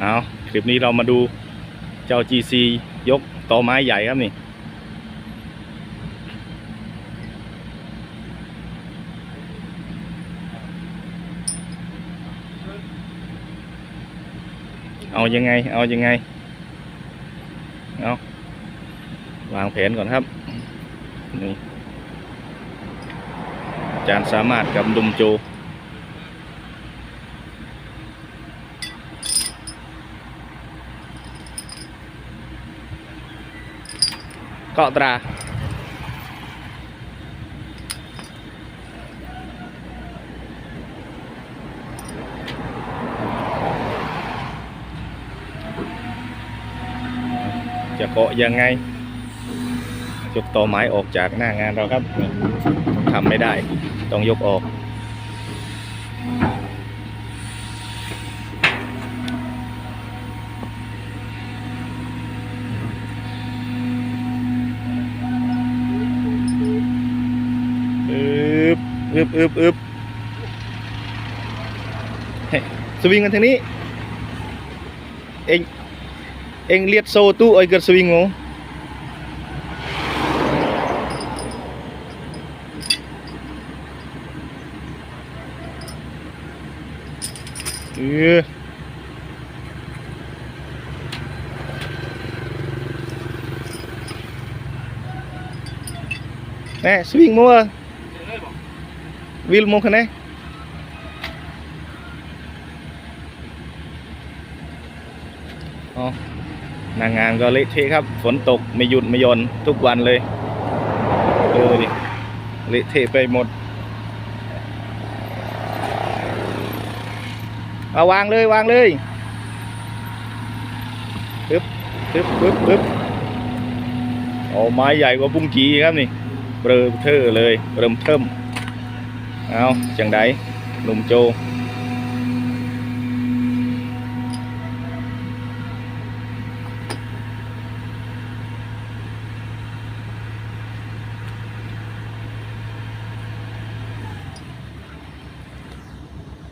เอาคลิปนี้เรามาดูเจ้า GC ยกต่อไม้ใหญ่ครับนี่ เอายังไง เอายังไง เอาวางแผนก่อนครับ นี่อาจารย์สามารถกับดุมโจาะตราจะเกาะยังไงยกต่อไม้ออกจากหน้างานเราครับทำไม่ได้ต้องยกออก อึบอึบอึบเฮ้ยสวิงกันทางนี้ เองเองเลียดโซตู้ไอ้เกิดสวิงงงเออแม่สวิงมัววิลมง คะแนนอ๋อนางงานก็เละเทะครับ ฝนตกไม่หยุดไม่หย่อนทุกวันเลยเออดิเละเทะไปหมดเอาวางเลยวางเลยปึ๊บปึ๊บปึ๊บปึ๊บเอาไม้ใหญ่กว่าปุ้งกีครับนี่เบลอเทอเลยเริ่มเทิม เอาจังไดหนุ่มโจ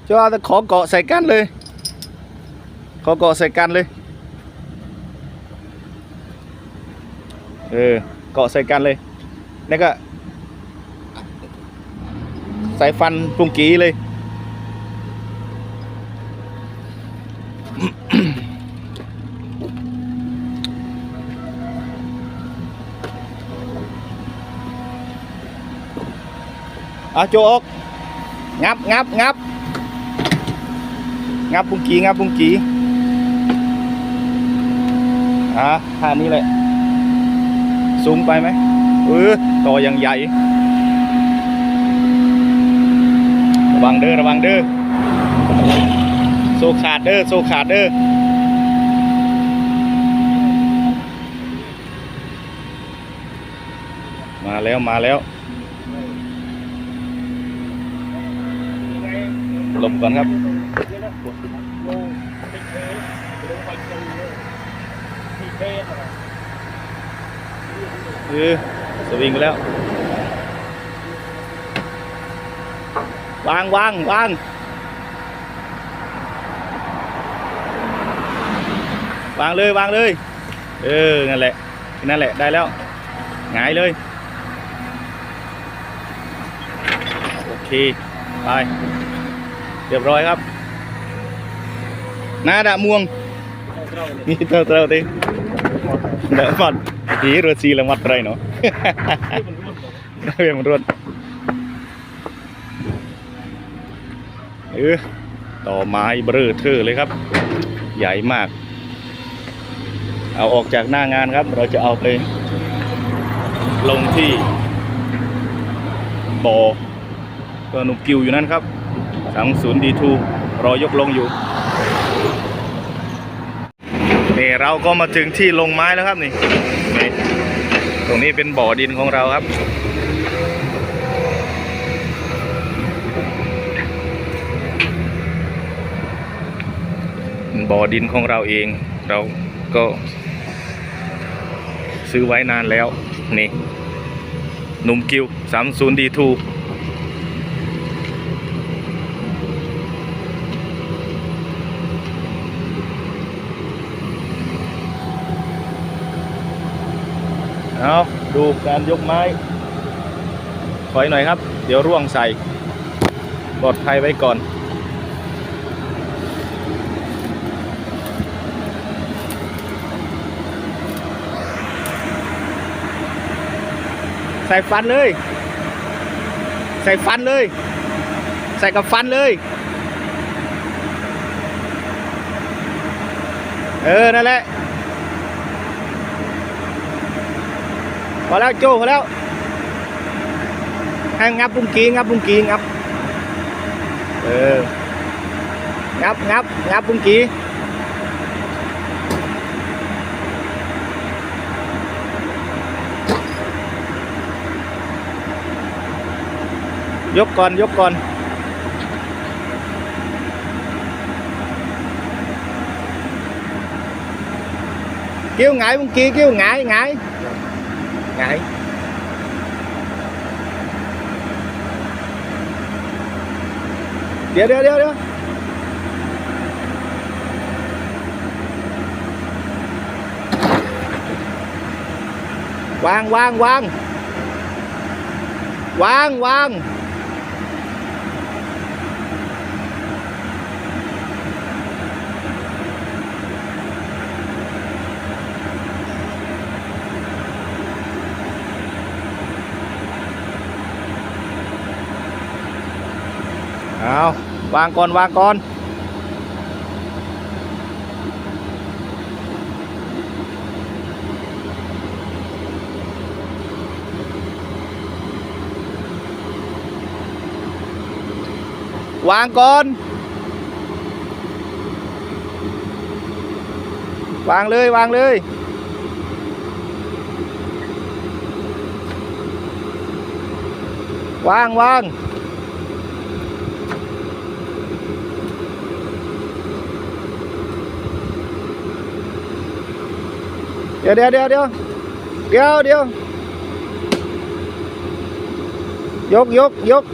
cho ta khó cọ ใส่กันเลยขอเกาะใสาะใส่กันเลยนี่ก็ใส่ฟันปุงกีเลยเอาโจอกงับงับงับงับปุงกีงับปุงกีอ่าท่านี้เลยสูงไปไหมเออต่อยังใหญ่ ระวังเด้อระวังเด้อโซขาดเด้อโซขาดเด้อมาแล้วมาแล้วหลบก่อนครับเออสวิงไปแล้ว วางวางวางวางเลยวางเลย เออนั่นแหละนั่นแหละได้แล้วหงายเลย โอเค ไป เรียบร้อยครับนาดะม่วงนี่เท่าเท่าตีเดอะมัดดีรถซีละมัดไรเนาะเรียมันรวด เออต่อไม้เบลอเทอเลยครับ ใหญ่มาก เอาออกจากหน้างานครับ เราจะเอาไป ลงที่บ่อก็นุกกิวอยู่นั่นครับสังศูนย์ดีทูรอยกลงอยู่นี่เราก็มาถึงที่ลงไม้แล้วครับนี่ ตรงนี้เป็นบ่อดินของเราครับ บ่อดินของเราเอง เราก็ซื้อไว้นานแล้ว นี่หนุ่มกิวสามศูนย์ดีทูเอาดูการยกไม้ ถอยหน่อยครับ เดี๋ยวร่วงใส่ปลอดภัยไว้ก่อน ใส่ฟันเลย ใส่ฟันเลย ใส่กับฟันเลย เออ นั่นแหละพอแล้วโจ้พอแล้วให้งับปุ้งกีงับปุ้งกีงับ เออ งับงับงับปุ้งกี dốc con dốc con. Kêu ngại bên kia kêu ngại ngại. Ngại. Đi đi đi đi quang quang quang. Quang quang. วางก่อนวางก่อนวางก่อน วางเลยวางเลย วางวาง เดี๋ยวเดี๋ยวเดี๋ยวเดี๋ยวเดี๋ยวยกยกยก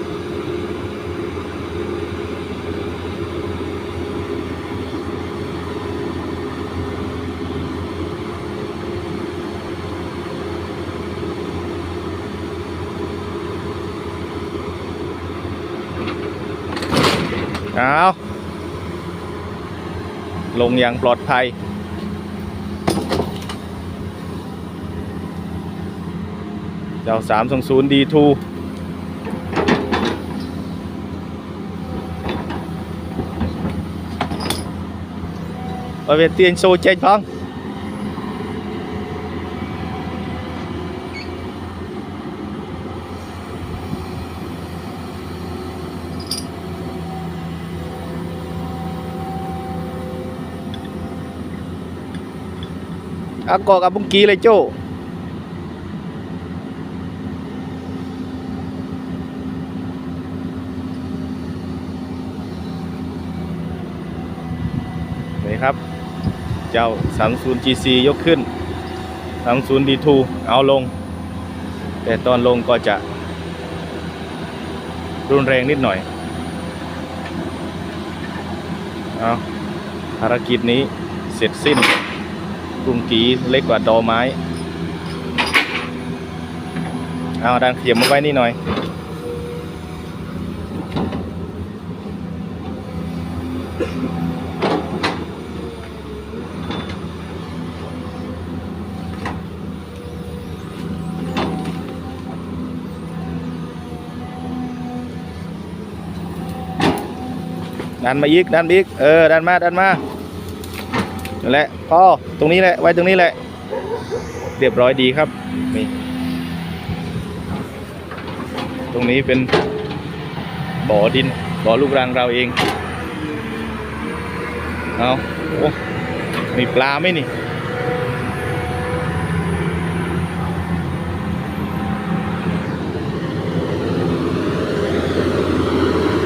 เอาลงอย่างปลอดภัย dòng 320 đi thu. Bởi vì tiền xô chết không? Các có cả bông ký lại chỗ. นี่ครับ เจ้า 30 GC ยกขึ้น 30 D2 เอาลง แต่ตอนลงก็จะ รุนแรงนิดหน่อย เอาภารกิจนี้เสร็จสิ้นกรุงกีเล็กกว่าดอไม้ เอาดันเขียมมาไว้นี่หน่อย ดันมาอีกดันมาอีกเออดันมาดันมานั่นแหละพ่อตรงนี้แหละไว้ตรงนี้แหละ เรียบร้อยดีครับนี่ตรงนี้เป็นบ่อดินบ่อลูกรังเราเองเอาโอ้มีปลาไหมนี่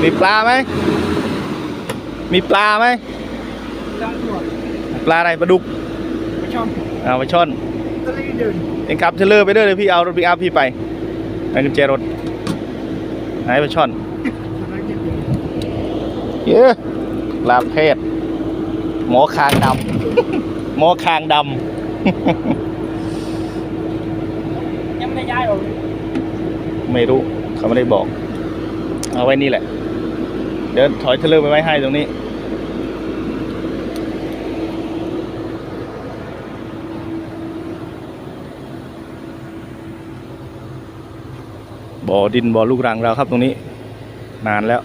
มีปลาไหม มีปลาไหม Đang chuột ปลาอะไรปลาดุก Cái trong เอาไปช่อน Tôi lấy đường เองขับเทรลเลอร์ไปด้วยเลยพี่เอารถปิกอัพพี่ไปเอากุญแจรถไหนไปช่อน Tôi lấy đường เยอะปลาเพศหมอคางดำหมอคางดำได้ย้ายหรอกไม่รู้เขาไม่ได้บอก เอาไว้นี่แหละ เดี๋ยวถอยเทรลเลอร์ไปไว้ให้ตรงนี้ บ่อดินบ่อลูกรังเราครับตรงนี้ นานแล้ว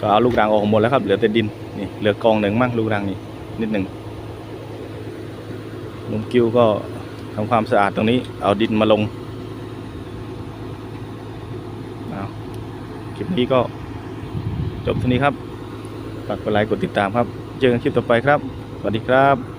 ก็เอาลูกรังออกหมดแล้วครับ เหลือแต่ดินนี่เหลือกองหนึ่งมั่งลูกรังนี่นิดหนึ่งลุงกิ้วก็ทำความสะอาดตรงนี้ เอาดินมาลงเอาคลิปนี้ก็ จบเท่านี้ครับฝากกดไลค์กดติดตามครับ เจอกันคลิปต่อไปครับ สวัสดีครับ